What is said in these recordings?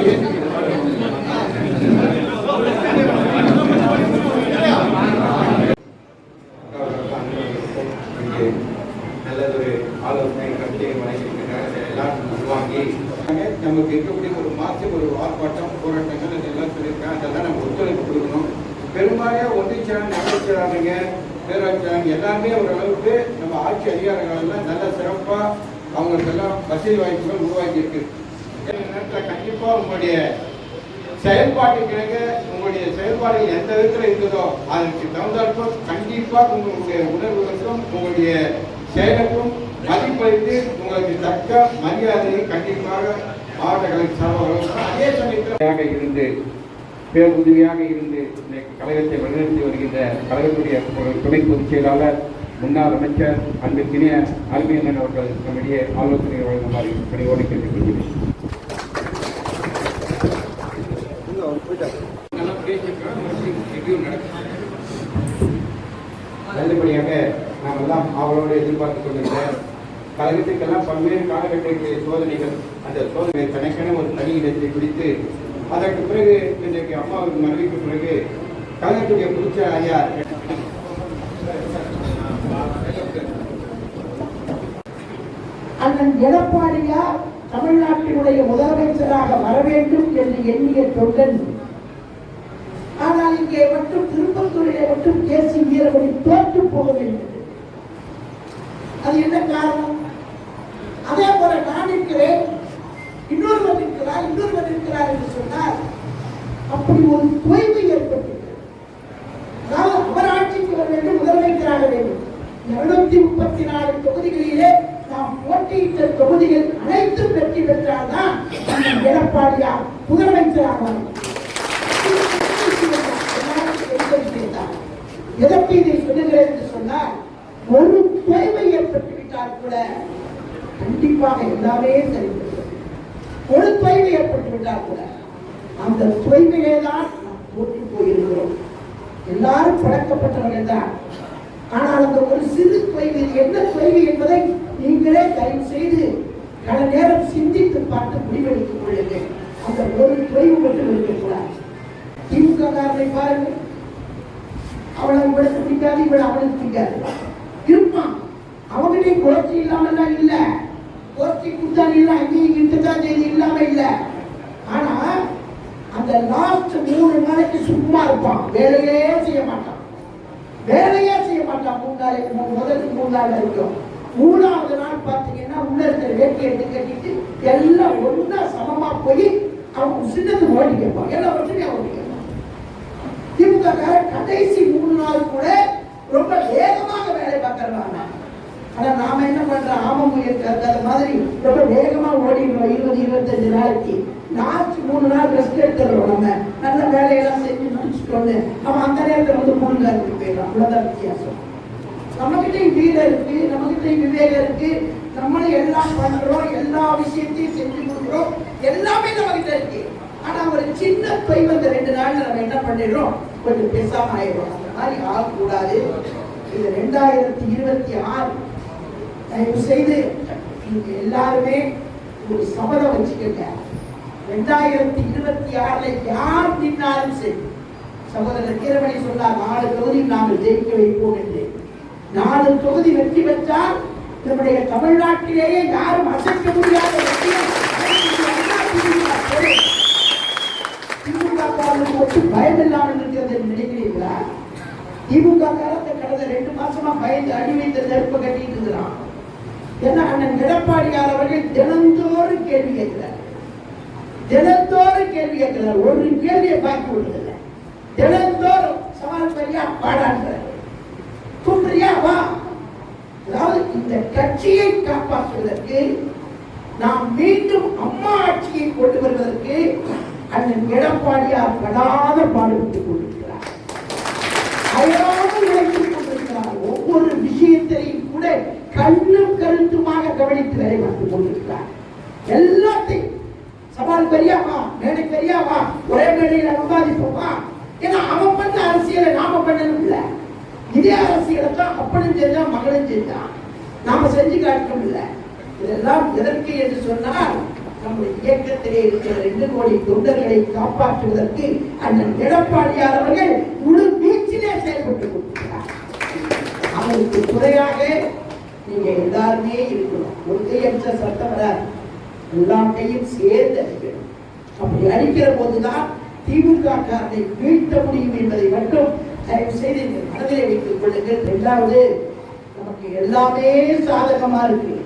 இங்கே நல்லதொரு ஆலோசனை கருத்தை வழங்கியிருக்கிறார் எல்லாம் உருவாக்கி நமக்கு இருக்கக்கூடிய ஒரு மாற்றம் ஒரு ஆர்ப்பாட்டம் போராட்டங்கள் இதெல்லாம் சொல்லியிருக்கேன் அதெல்லாம் நம்ம ஒத்துழைப்பு கொடுக்கணும் பெரும்பாலும் ஒன்றிச்சான் நகரச்சாரங்க பேராட்சியாளங்க எல்லாமே ஓரளவுக்கு நம்ம ஆட்சி அதிகாரிகளெல்லாம் நல்ல சிறப்பாக அவங்களுக்கெல்லாம் வசதி வாய்ப்புகள் உருவாக்கி உங்களுடைய செயல்பாட்டுக்கு உங்களுடைய செயல்பாடு எந்த விதத்தில் இருந்ததோ அதற்கு தகுந்தாற்போல் கண்டிப்பாக உங்களுடைய உணர்வுகளுக்கும் உங்களுடைய செயலுக்கும் மதிப்பளித்து உங்களுக்கு தக்க மரியாதையை கண்டிப்பாக மாவட்ட கலெக்டர் சார்பாக அதே சமயத்தில் இருந்து பேருதவியாக இருந்து இன்றைக்கு கழகத்தை வழிநடத்தி வருகின்ற கழகத்துடைய ஒரு துணை பொதுச் செயலாளர் முன்னாள் அமைச்சர் அன்பிற்கினிய அருமையண்ணன் அவர்கள் நம்முடைய ஆலோசனை வழங்குமாறு பணியோடு கேட்டுக்கொள்கிறேன் நல்லா பேசியிருக்கிறோம் நல்லபடியாக நாம் எல்லாம் அவளோடு எதிர்பார்த்து கொண்டிருந்த கழகத்துக்கெல்லாம் பல்வேறு காலகட்டங்களில் சோதனைகள் அந்த சோதனை தனக்கென ஒரு தனி இடத்தை குறித்து அதற்கு பிறகு இன்றைக்கு அம்மாவுக்கு மனைவிக்கு பிறகு கழகத்துடைய புதுச்ச ஐயா அண்ணன் எடப்பாடியார் தமிழ்நாட்டினுடைய முதலமைச்சராக வர வேண்டும் என்று எண்ணிய தொண்டன். ஆனால் இங்கே மட்டும் திருப்பத்தூரிலே மட்டும் கேசி வீரமணி தோற்று போக வேண்டும் அது என்ன காரணம்? அதே போல நான் இருக்கிறேன். இன்னொருவர் இருக்கிறார் இன்னொருவர் இருக்கிறார் என்று சொன்னால் அப்படி ஒரு தொய்வு ஏற்பட்டிருக்கிறது. அதாவது அவர் ஆட்சிக்கு வர வேண்டும் முதலமைச்சராக வேண்டும். இருநூத்தி முப்பத்தி நாலு தொகுதிகளிலே நாம் போட்டியிட்ட தொகுதிகள் அனைத்தும் வெற்றி பெற்றால்தான் அந்த எடப்பாடியார் முதலமைச்சராக எதற்கு இதை சொல்லுகிறேன் என்று சொன்னால் ஒரு தேவை ஏற்பட்டு விட்டால் கூட கண்டிப்பாக எல்லாமே சரி ஒரு தொய்வு ஏற்பட்டு விட்டால் கூட அந்த தொய்விலே தான் நாம் தோற்று போயிருக்கிறோம். எல்லாரும் பழக்கப்பட்டவர்கள் தான். ஆனால் அந்த ஒரு சிறு தொய்வு என்ன தொய்வு என்பதை நீங்களே தயவு செய்து பல நேரம் சிந்தித்து பார்த்து முடிவெடுத்துக் கொள்ளுங்கள். அந்த ஒரு குறைவு மட்டும் இருக்கக்கூடாது. திமுக காரனை பாருங்கள். அவளை இவளுக்கு பிடிக்காது இவளை அவளுக்கு பிடிக்காது. இருப்பான். அவங்கிட்டே கோர்ச்சி இல்லாமலாம் இல்லை. கோர்ச்சி கொடுத்தாலும் இல்லை அங்கேயும் இருக்கத்தான் செய்தி இல்லாம இல்லை. ஆனா அந்த லாஸ்ட் மூணு நாளைக்கு சும்மா இருப்பான். வேலையே செய்ய மாட்டான். வேலையே செய்ய மாட்டான். மூணு நாளைக்கு முதலுக்கு மூணு நாள் இருக்கும் மூணாவது நாள் பார்த்தீங்கன்னா உள்ள இருக்கிற வேட்டி எடுத்து கட்டிட்டு எல்லாம் ஒன்றா சமமா போய் அவங்க சின்னது ஓடி கேட்பான் எல்லாம் ஒற்றுமையா ஓடி கேட்பான் திமுக கடைசி மூணு நாள் கூட ரொம்ப வேகமாக வேலை பார்க்கறாங்க ஆனா நாம என்ன பண்றோம்? ஆமம் இருக்கிறது அது மாதிரி ரொம்ப வேகமா ஓடிடுவோம் இருபது இருபத்தஞ்சு நாளைக்கு. லாஸ்ட் மூணு நாள் ரெஸ்ட் எடுத்துடுறோம் நம்ம. நல்ல வேலையெல்லாம் செஞ்சு முடிச்சுட்டோன்னு அவன் அந்த நேரத்தில் வந்து மூணு நாளுக்கு போயிடலாம் அவ்வளோதான் வித்தியாசம். நம்மகிட்டையும் வீடு இருக்கு நம்மகிட்டையும் விவேகம் இருக்கு. நம்மளும் எல்லாம் பண்றோம் எல்லா விஷயத்தையும் செஞ்சு கொடுக்குறோம். எல்லாமே நம்ம கிட்ட இருக்கு. ஆனா ஒரு சின்ன பை வந்த ரெண்டு நாள்ல நம்ம என்ன பண்ணிடுறோம்? கொஞ்சம் பேசாம ஆயிடுறோம். அந்த மாதிரி ஆகக்கூடாது. இது ரெண்டாயிரத்தி இருபத்தி ஆறு. தயவு செய்து நீங்க எல்லாருமே ஒரு சபதம் வச்சுக்கோங்க. ரெண்டாயிரத்தி இருபத்தி ஆறுல யார் நின்னாலும் சரி. சகோதரர் கீரமணி சொன்னார் நாலு தொகுதி நாங்கள் ஜெயிக்க வைப்போம் என்று. நாலு தொகுதி வெற்றி பெற்றால் நம்முடைய தமிழ்நாட்டிலேயே யாரும் அசைக்க முடியாத வெற்றியை திமுக பயம் இல்லாமல் இருக்கிறது என்று நினைக்கிறீர்களா? திமுக காலத்தை கடந்த ரெண்டு மாசமா பயந்து அடி வைத்த நெருப்பு கட்டிட்டு இருக்கிறான். ஏன்னா அண்ணன் எடப்பாடியார் அவர்கள் தினந்தோறும் கேள்வி கேட்கிறார். தினந்தோறும் கேள்வி கேட்கிறார். ஒரு கேள்வியை பார்க்க விடுதில்லை தினந்தோறும் சவால் பெரியா பாடான்றார் சரியா வா அதாவது இந்த கட்சியை காப்பாற்றுவதற்கு நாம் மீண்டும் அம்மா ஆட்சியை கொண்டு வருவதற்கு அண்ணன் எடப்பாடியார் படாத பாடுபட்டுக் கொண்டிருக்கிறார். அயராது உழைத்துக் கொண்டிருக்கிறார். ஒவ்வொரு விஷயத்தையும் கூட கண்ணும் கருத்துமாக கவனித்து வேலை பார்த்துக் கொண்டிருக்கிறார். எல்லாத்தையும் சவால் பெரியாமா மேடை பெரியாமா ஒரே மேடையில் விவாதிப்போமா ஏன்னா அவன் பண்ண அரசியலை நாம பண்ணணும் இல்லை. இதே அரசியலை தான் அப்பனும் செஞ்சான் மகளும் செஞ்சான் நாம செஞ்சு காட்டணும் முடியல இதெல்லாம் எதற்கு என்று சொன்னால் நம்முடைய இயக்கத்திலே இருக்கிற ரெண்டு கோடி தொண்டர்களை காப்பாற்றுவதற்கு அண்ணன் எடப்பாடியார் அவர்கள் முழு வீச்சிலே செயல்பட்டுக் கொண்டிருக்கிறார். அவருக்கு துறையாக நீங்க எல்லாருமே இருக்கணும். ஒருத்தையற்ற சட்டம் வராது எல்லாத்தையும் சேர்ந்து அடிக்கணும். அப்படி அடிக்கிற போதுதான் திமுக காரனை வீழ்த்த முடியும் என்பதை மட்டும் தயவு செய்து இந்த மனதிலே வைத்துக் கொள்ளுங்கள். ரெண்டாவது நமக்கு எல்லாமே சாதகமா இருக்கு.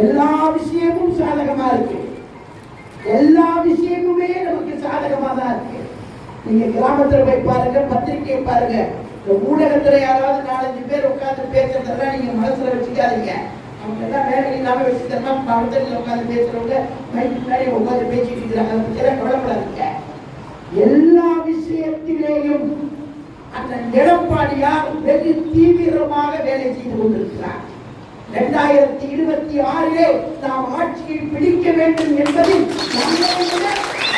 எல்லா விஷயமும் சாதகமா இருக்கு. எல்லா விஷயமுமே நமக்கு சாதகமா தான் இருக்கு. நீங்க கிராமத்துல போய் பாருங்க பத்திரிக்கை பாருங்க. இந்த ஊடகத்துல யாராவது நாலஞ்சு பேர் உட்கார்ந்து பேசுறதெல்லாம் நீங்க மனசுல வச்சுக்காதீங்க. அவங்க எல்லாம் வேலை இல்லாம வச்சுக்கிறமா பக்கத்துல உட்காந்து பேசுறவங்க மைக்கு முன்னாடி உட்காந்து பேசிட்டு இருக்கிறாங்க. அதை பத்தி எல்லாம் கவலைப்படாதீங்க. எல்லா விஷயத்திலேயும் அந்த எடப்பாடியார் வெகு தீவிரமாக வேலை செய்து கொண்டிருக்கிறார். இரண்டாயிரத்தி இருபத்தி ஆறிலே நாம் ஆட்சியை பிடிக்க வேண்டும் என்பதில் நம்மை விட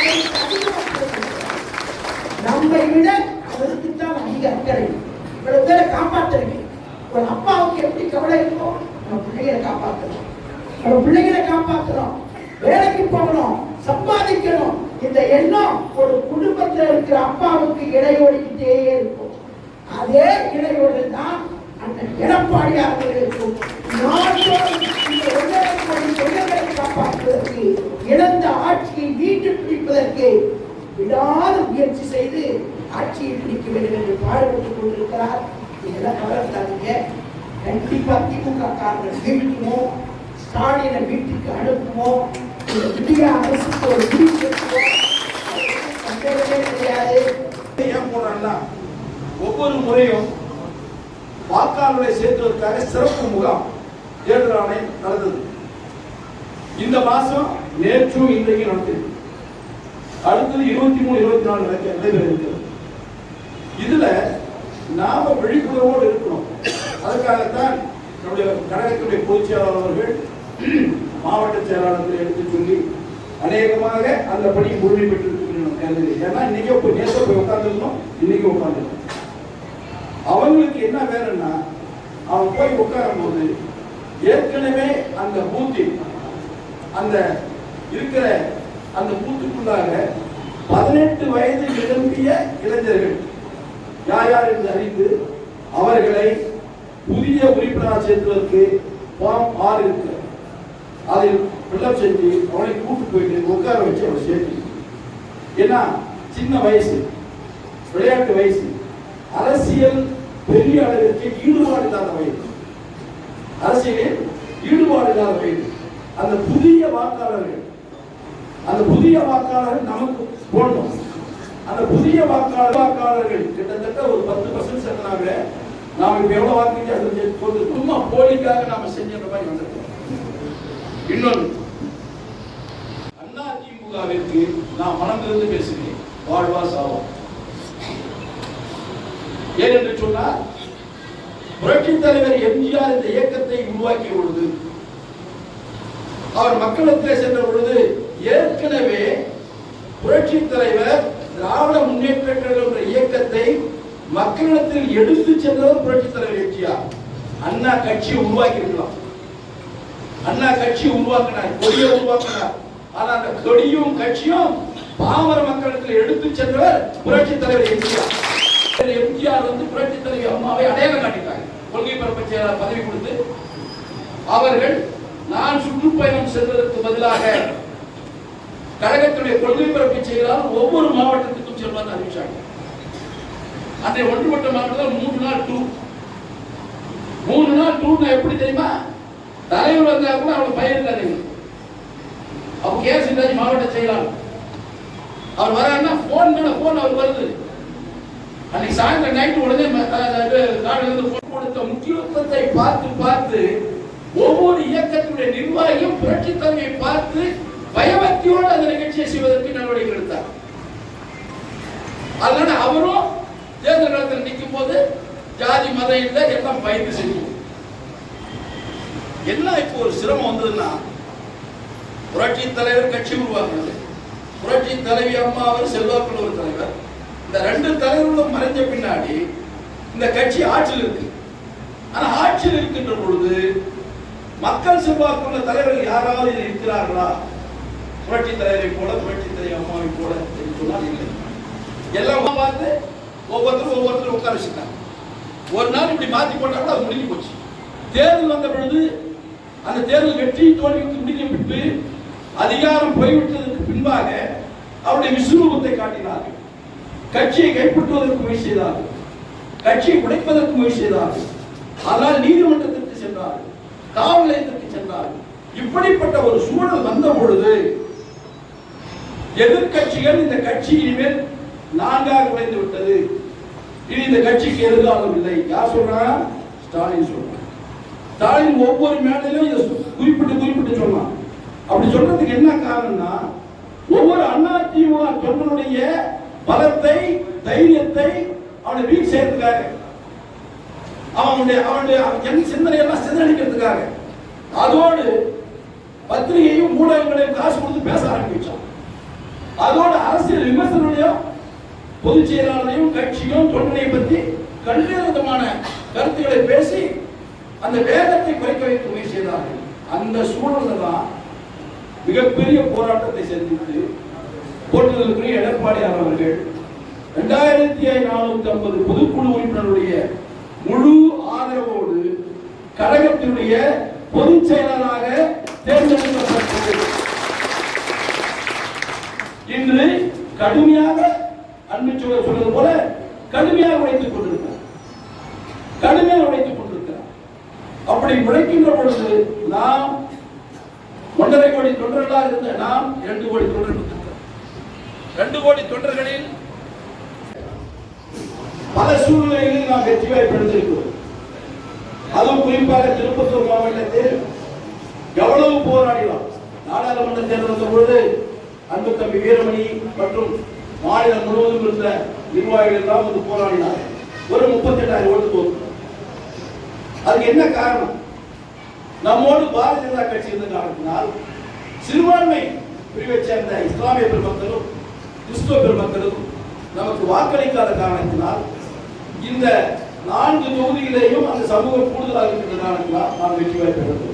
அவருக்கு நம்மை விட தான் அதிக அக்கறை. இவ்வளவு பேரை காப்பாற்றுறீங்க. ஒரு அப்பாவுக்கு எப்படி கவலை இருக்கும் நம்ம பிள்ளைகளை காப்பாற்றணும் நம்ம பிள்ளைகளை காப்பாற்றுறோம் வேலைக்கு போகணும் சம்பாதிக்கணும். இந்த எண்ணம் ஒரு குடும்பத்தில் இருக்கிற அப்பாவுக்கு இடையோடிக்கிட்டே இருக்கும். அதே இடையோடு தான் அந்த எடப்பாடியார்களுக்கும் காப்பாற்றுவதற்கு இழந்த ஆட்சியை மீட்டு பிடிப்பதற்கு விடாத முயற்சி செய்து ஆட்சியை பிடிக்க வேண்டும் என்று பாடுபட்டுக் கொண்டிருக்கிறார். இதெல்லாம் கவலைப்படாதீங்க கண்டிப்பா திமுக காரர்கள் வீழ்த்துவோம். ஸ்டாலினை வீட்டுக்கு அனுப்புவோம். இந்த இந்திய அரசுக்கு ஒரு முடிவு கட்டுவோம் அதுக்கு சந்தேகமே கிடையாது ஏன் போறான்னா ஒவ்வொரு முறையும் வாக்காளர்களை சேர்த்துவதற்காக சிறப்பு முகாம் தேர்தல் ஆணையம் நடந்தது. இந்த மாசம் நேற்றும் இன்றைக்கு நடந்தது. அடுத்தது இருபத்தி மூணு இருபத்தி நாலு வரைக்கும் நடைபெற இருக்கிறது இதுல நாம விழிப்புணர்வோடு இருக்கணும். அதுக்காகத்தான் நம்முடைய கழகத்துடைய பொதுச் செயலாளர் அவர்கள் மாவட்ட செயலாளர்கள் எடுத்து சொல்லி அநேகமாக அந்த பணி முழுமை பெற்றிருக்கிறோம் கருதுகிறேன் ஏன்னா இன்னைக்கு போய் நேற்று போய் உட்காந்துருந்தோம் இன்னைக்கு உட்கார்ந்துருக்கோம் அவங்களுக்கு என்ன வேணும்னா அவன் போய் உட்காரும் போது ஏற்கனவே அந்த பூத்தில் அந்த இருக்கிற அந்த பூத்துக்குள்ளாக பதினெட்டு வயது நிரம்பிய இளைஞர்கள். யார் யார் என்று அறிந்து அவர்களை புதிய உறுப்பினராக சேர்த்துவதற்கு ஃபார்ம் ஆறு இருக்கு. அதில் ஃபில்லப் செஞ்சு அவனை கூட்டு போயிட்டு உட்கார வச்சு அவனை சேர்த்து ஏன்னா சின்ன வயசு விளையாட்டு வயசு. அரசியல் பெரிய அளவிற்கு ஈடுபாடு இல்லாத வயது அரசியலில் ஈடுபாடு இல்லாத வயது அந்த புதிய வாக்காளர்கள் அந்த புதிய வாக்காளர்கள் நமக்கு போடணும். அந்த புதிய வாக்காளர் வாக்காளர்கள் கிட்டத்தட்ட ஒரு பத்து பர்சன்ட் சேர்த்தனாங்க நாம இப்ப எவ்வளவு வாக்கு அது போட்டு சும்மா போலிக்காக நாம செஞ்ச மாதிரி வந்திருக்கோம் இன்னொன்று அண்ணா திமுகவிற்கு நான் மனமிருந்து பேசுகிறேன். வாழ்வா சாவோம் ஏன் என்று சொன்னால் புரட்சி தலைவர் எம்ஜிஆர் இந்த இயக்கத்தை உருவாக்கிய பொழுது அவர் மக்களிடத்தில் சென்ற பொழுது ஏற்கனவே புரட்சி தலைவர் திராவிட முன்னேற்ற கழகம் என்ற இயக்கத்தை மக்களிடத்தில் எடுத்து சென்றவர் புரட்சி தலைவர் எம்ஜிஆர். அண்ணா கட்சியை உருவாக்கி இருக்கலாம் அண்ணா கட்சி உருவாக்கினார் கொடியை உருவாக்கினார். ஆனா அந்த கொடியும் கட்சியும் பாமர மக்களிடத்தில் எடுத்து சென்றவர் புரட்சி தலைவர் எம்ஜிஆர். எம்ஜிஆர் வந்து புரட்சி தலைவர் அம்மாவை அடையாளம் காட்டினாங்க கொள்கை பரப்பு செயலாளர் பதவி கொடுத்து அவர்கள் நான் சுற்றுப்பயணம் செல்வதற்கு பதிலாக கழகத்துடைய கொள்கை பரப்பு செயலாளர் ஒவ்வொரு மாவட்டத்துக்கும் செல்வார் அறிவிச்சாங்க. அன்றைய ஒன்றுபட்ட மாவட்டத்தில் மூணு நாள் டூர் மூணு நாள் டூர்னா எப்படி தெரியுமா? தலைவர் வந்தா கூட அவங்க பயிர் இருக்காது அவங்க கேஸ் சிந்தாஜி மாவட்ட செயலாளர். அவர் வராருன்னா போன் மேல போன் அவர் வருது. அன்னைக்கு சாயந்தரம் நைட்டு உடனே ம- கொடுத்த முக்கியத்துவத்தை பார்த்து பார்த்து ஒவ்வொரு இயக்கத்தினுடைய நிர்வாகியும் புரட்சி பார்த்து பயபக்தியோடு அந்த நிகழ்ச்சியை செய்வதற்கு நடவடிக்கை எடுத்தார். அதனால அவரும் தேர்தல் காலத்தில் நிற்கும் போது ஜாதி மதம் இல்லை எல்லாம் பயந்து செய்யும் என்ன இப்போ ஒரு சிரமம் வந்ததுன்னா புரட்சி தலைவர் கட்சி உருவாக்குறது புரட்சி தலைவி அம்மா அவர் செல்வாக்குள்ள ஒரு தலைவர். இந்த ரெண்டு தலைவர்களும் மறைஞ்ச பின்னாடி இந்த கட்சி ஆட்சியில் இருக்கு. ஆனா ஆட்சியில் இருக்கின்ற பொழுது மக்கள் செல்வாக்குள்ள தலைவர்கள் யாராவது இருக்கிறார்களா? புரட்சி தலைவரை போல புரட்சி தலைவர் அம்மாவை போல என்று சொன்னால் இல்லை. எல்லாம் பார்த்து ஒவ்வொருத்தரும் ஒவ்வொருத்தரும் உட்கார வச்சுட்டாங்க ஒரு நாள் இப்படி மாத்தி போட்டா கூட அது முடிஞ்சு போச்சு. தேர்தல் வந்த பொழுது அந்த தேர்தல் வெற்றி தோல்விக்கு முடிஞ்ச விட்டு அதிகாரம் போய்விட்டதற்கு பின்பாக அவருடைய விஸ்வரூபத்தை காட்டினார்கள். கட்சியை கைப்பற்றுவதற்கு முயற்சி செய்தார்கள் கட்சியை உடைப்பதற்கு முயற்சி செய்தார்கள் ஆனால் நீதிமன்றத்திற்கு சென்றார்கள் காவல் நிலையத்திற்கு சென்றார்கள் இப்படிப்பட்ட ஒரு சூழல் வந்த பொழுது எதிர்க்கட்சிகள் இந்த கட்சி இனிமேல் நான்காக உடைந்து விட்டது. இனி இந்த கட்சிக்கு எதிர்காலம் இல்லை. யார் சொல்றா? ஸ்டாலின் சொல்றான் ஸ்டாலின் ஒவ்வொரு மேடையிலும் இதை குறிப்பிட்டு குறிப்பிட்டு சொன்னான் அப்படி சொல்றதுக்கு என்ன காரணம்னா ஒவ்வொரு அண்ணா திமுக தொண்டனுடைய பலத்தை தைரியத்தை அவனை வீண் செய்யறதுக்காக. அவனுடைய அவனுடைய என் சிந்தனையெல்லாம் சிதறடிக்கிறதுக்காக. அதோடு பத்திரிகையும் ஊடகங்களையும் காசு கொடுத்து பேச ஆரம்பிச்சான். அதோட அரசியல் விமர்சனங்களையும் பொதுச் செயலாளரையும் கட்சியும் தொண்டனை பற்றி பல்வேறு விதமான கருத்துக்களை பேசி அந்த வேகத்தை குறைக்க வைக்க முயற்சி செய்தார்கள். அந்த சூழல்ல தான் மிகப்பெரிய போராட்டத்தை சந்தித்து போட்டுதலுக்குரிய எடப்பாடியார் அவர்கள் இரண்டாயிரத்தி நானூத்தி ஐம்பது பொதுக்குழு உறுப்பினருடைய முழு ஆதரவோடு கழகத்தினுடைய பொதுச் செயலராக தேர்ந்தெடுக்கப்பட்டது. இன்று கடுமையாக அன்பு சொல்வது போல கடுமையாக உழைத்துக் கொண்டிருக்கிறார். கடுமையாக உழைத்துக் கொண்டிருக்கிறார். அப்படி உழைக்கின்ற பொழுது நாம் ஒன்றரை கோடி தொண்டர்களாக இருந்த நாம் இரண்டு கோடி தொண்டர்கள் ரெண்டு கோடி தொண்டர்களில் பல சூழ்நிலைகளில் நாம் வெற்றி வாய்ப்பு எடுத்திருக்கிறோம். அதுவும் குறிப்பாக திருப்பத்தூர் மாவட்டத்தில் எவ்வளவு போராடினோம். நாடாளுமன்ற தேர்தல் பொழுது அன்பு தம்பி வீரமணி மற்றும் மாநிலம் முழுவதும் இருந்த நிர்வாகிகள் எல்லாம் வந்து போராடினார் ஒரு முப்பத்தெட்டாயிரம் ஓட்டு தோற்று அதுக்கு என்ன காரணம்? நம்மோடு பாரதிய ஜனதா கட்சி இருந்த காரணத்தினால் சிறுபான்மை பிரிவை சேர்ந்த இஸ்லாமிய பெருமக்களும் கிறிஸ்துவ பெருமக்களும் நமக்கு வாக்களிக்காத காரணத்தினால் இந்த நான்கு தொகுதியிலேயும் அந்த சமூகம் கூடுதலாக இருக்கின்ற காரணத்தினால் நாம் வெற்றி வாய்ப்பு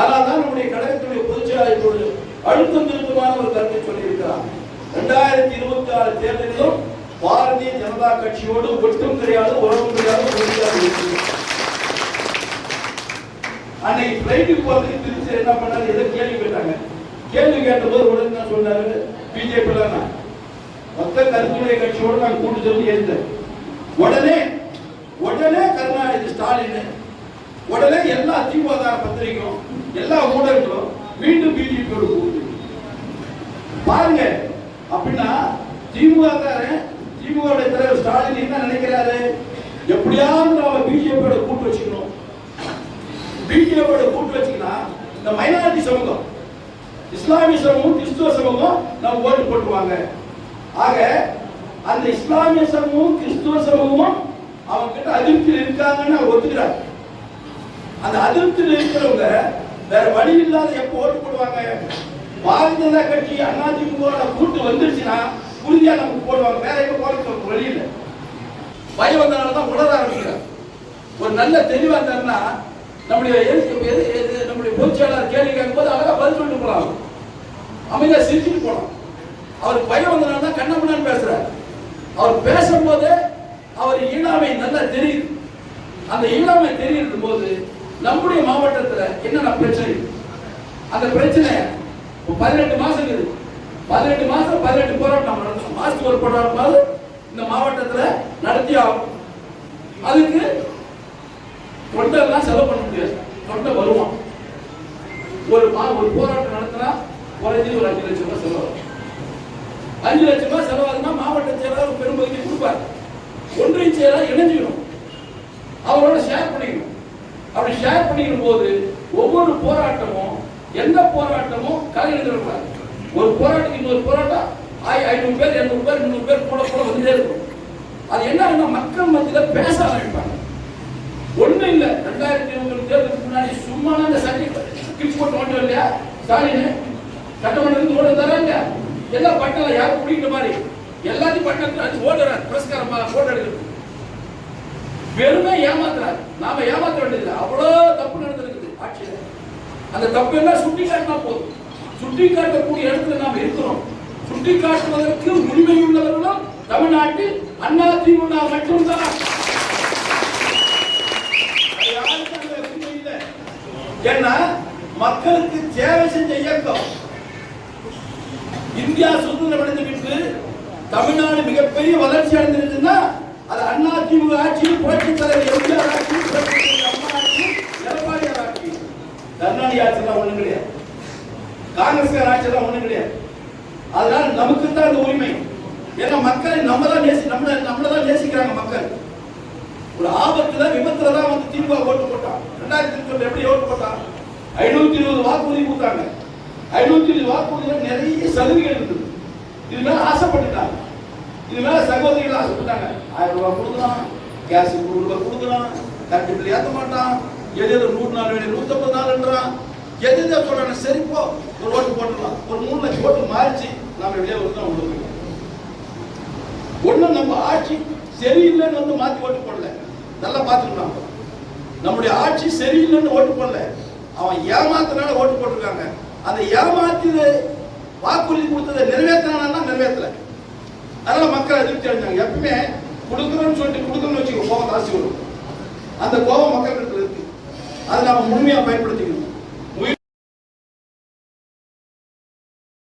ஆனால் தான் நம்முடைய கழகத்துடைய பொதுச் செயலாளர் அழுத்தம் திருத்தமான ஒரு கருத்தை சொல்லியிருக்கிறார். இரண்டாயிரத்தி இருபத்தி ஆறு தேர்தலிலும் பாரதிய ஜனதா கட்சியோடு ஒட்டும் கிடையாது உறவும் கிடையாது உறுதியாக அன்னைக்கு பிளைட்டுக்கு போறதுக்கு திருச்சி என்ன பண்ணாரு? எதை கேள்வி கேட்டாங்க. கேள்வி கேட்டபோது உடனே என்ன சொன்னாரு பிஜேபி மொத்த கருத்துடைய கட்சியோடு நான் கூட்டு சொல்லி இருந்தேன் உடனே உடனே கருணாநிதி ஸ்டாலின் உடனே எல்லா திமுக பத்திரிகையும் எல்லா ஊடகங்களும் மீண்டும் பிஜேபியோடு கூட்டு. பாருங்க அப்படின்னா திமுக திமுக தலைவர் ஸ்டாலின் என்ன நினைக்கிறாரு? எப்படியாவது நாம பிஜேபியோட கூட்டு வச்சுக்கணும். பிஜேபியோட கூட்டு வச்சுக்கினா இந்த மைனாரிட்டி சமூகம் இஸ்லாமிய சமூகம் கிறிஸ்துவ சமூகம் நம்ம ஓட்டு போட்டுவாங்க ஆக அந்த இஸ்லாமிய சமூகம் கிறிஸ்துவ சமூகமும் அவங்க கிட்ட அதிருப்தியில் இருக்காங்கன்னு அவர் ஒத்துக்கிறார் அந்த அதிருப்தியில் இருக்கிறவங்க வேற வழி இல்லாத எப்போ ஓட்டு போடுவாங்க? பாரதிய ஜனதா கட்சி அதிமுக கூட்டு வந்துருச்சுன்னா உறுதியா நமக்கு போடுவாங்க. வேற எங்க போறதுக்கு வழி இல்லை. பயம் வந்தனால தான் உணர ஆரம்பிக்கிறார் ஒரு நல்ல தெளிவா இருந்தாருன்னா நம்முடைய எது- எது- நம்முடைய பொதுச்செயலாளர் கேள்வி கேட்கும்போது அழகா பதில் சொல்லிட்டு போலாம் அமைதியா சிரிச்சுட்டு போலாம். அவருக்கு பயம் வந்தனால தான் கண்ண பேசுறாரு. அவர் பேசும்போது அவர் ஈழாமை நல்லா தெரியுது. அந்த ஈழாமை தெரியுது போது நம்முடைய மாவட்டத்தில் என்னென்ன பிரச்சனை அந்த பிரச்சனை பதினெட்டு மாசம் இருக்குது. பதினெட்டு மாசம் பதினெட்டு போராட்டம் நடத்தணும். மாசத்துக்கு ஒரு போராட்டமாவது இந்த மாவட்டத்தில் நடத்தி ஆகும் அதுக்கு தொண்டெல்லாம் செலவு பண்ண முடியாது. தொண்டை வருவான். ஒரு மா ஒரு போராட்டம் நடத்தினா குறைஞ்சது ஒரு அஞ்சு லட்சம் ரூபாய் செலவாகும். அஞ்சு லட்சம் ரூபாய் செலவாகுதுன்னா மாவட்ட செயலாளர் பெரும்பகுதி கொடுப்பார். ஒன்றிய செயலாளர் இணைஞ்சிக்கணும். அவரோட ஷேர் பண்ணிக்கணும். அப்படி ஷேர் பண்ணிக்கும் போது ஒவ்வொரு போராட்டமும் எந்த போராட்டமும் கலை எழுதிடக்கூடாது ஒரு போராட்டம் இன்னொரு போராட்டம் ஆய் ஐநூறு பேர் இரநூறு பேர் முந்நூறு பேர் கூட கூட வந்துட்டே இருக்கும். அது என்ன ஆகும்னா மக்கள் மத்தியில் பேச ஆரம்பிப்பாங்க. ஒன்றும் இல்லை. ரெண்டாயிரத்தி இருபது தேர்தலுக்கு முன்னாடி சும்மா அந்த சட்டை கிழிச்சு போட்டு மாட்டோம் இல்லையா? ஸ்டாலின். சட்டமன்றத்துக்கு ஓட தராங்க. எல்லாம் பட்டல யாரும் பிடிக்கிற மாதிரி எல்லாத்தையும் பட்டத்துல அது ஓடுறாரு புரஸ்காரம் போட்டோ எடுக்கிறது வெறுமே ஏமாத்துறாரு. நாம ஏமாத்த வேண்டியது அவ்வளோ தப்பு நடந்திருக்குது ஆட்சியில். அந்த தப்பு எல்லாம் சுட்டி காட்டினா போதும். சுட்டி காட்டக்கூடிய இடத்துல நாம் இருக்கிறோம். சுட்டி காட்டுவதற்கு உரிமை உள்ளவர்களும் தமிழ்நாட்டில் அதிமுக மட்டும்தான் அது இல்லை. ஏன்னா மக்களுக்கு சேவை செஞ்ச இயக்கம் இந்தியா சுதந்திரம் அடைந்த பின்பு தமிழ்நாடு மிகப்பெரிய வளர்ச்சி அடைந்திருக்குன்னா அது அண்ணா திமுக ஆட்சியும் புரட்சி தலைவர் எம்ஜிஆர் ஆட்சி புரட்சி அம்மா ஆட்சி எடப்பாடியார் ஆட்சி கருணாநிதி ஆட்சியெல்லாம் ஒண்ணும் கிடையாது. காங்கிரஸ்கார ஆட்சியெல்லாம் ஒண்ணும் கிடையாது. அதனால நமக்கு தான் அந்த உரிமை. ஏன்னா மக்களை நம்ம தான் நேசி நம்மள நம்மள தான் நேசிக்கிறாங்க மக்கள். ஒரு ஆபத்துல விபத்துல தான் வந்து திமுக ஓட்டு போட்டான். ரெண்டாயிரத்தி இருபத்தி எப்படி ஓட்டு போட்டான்? ஐநூத்தி இருபது வாக்குறுதி கொடுத்தாங்க. ஐநூத்தி இருபது வாக்குறுதிகள் நிறைய சலுகைகள் இருந்தது இது மேல ஆசைப்பட்டுட்டாங்க. இது மேல சகோதரிகள் ஆசைப்பட்டாங்க. ஆயிரம் ரூபாய் கொடுக்கலாம் கேஸ் நூறு ரூபாய் கொடுக்கலாம் கரண்ட் பில் ஏத்த மாட்டான். எது எது நூறு நாள் வேணும் நூத்தம்பது நாள்ன்றான் எது எதை சொல்றாங்க சரிப்போ ஒரு ஓட்டு போட்டுடலாம். ஒரு மூணு லட்சம் ஓட்டு மாறிச்சு. நாம வெளியே வந்து தான் உள்ள போயிட்டோம் நம்ம ஆட்சி சரியில்லைன்னு வந்து மாற்றி ஓட்டு போடல. நல்லா பார்த்துக்கலாம் நம்முடைய ஆட்சி சரியில்லைன்னு ஓட்டு போடல. அவன் ஏமாத்தினால ஓட்டு போட்டிருக்காங்க. அந்த ஏமாத்தி வாக்குறுதி கொடுத்ததை நிறைவேற்றினா நிறைவேற்றல. அதனால மக்கள் அதிருப்தி அடைஞ்சாங்க. எப்பவுமே கொடுக்குறோம்னு சொல்லிட்டு கொடுக்கணும்னு வச்சுக்கோ கோபம் காசு வரும். அந்த கோபம் மக்கள் இருக்கு. அதை நம்ம முழுமையா பயன்படுத்தணும்.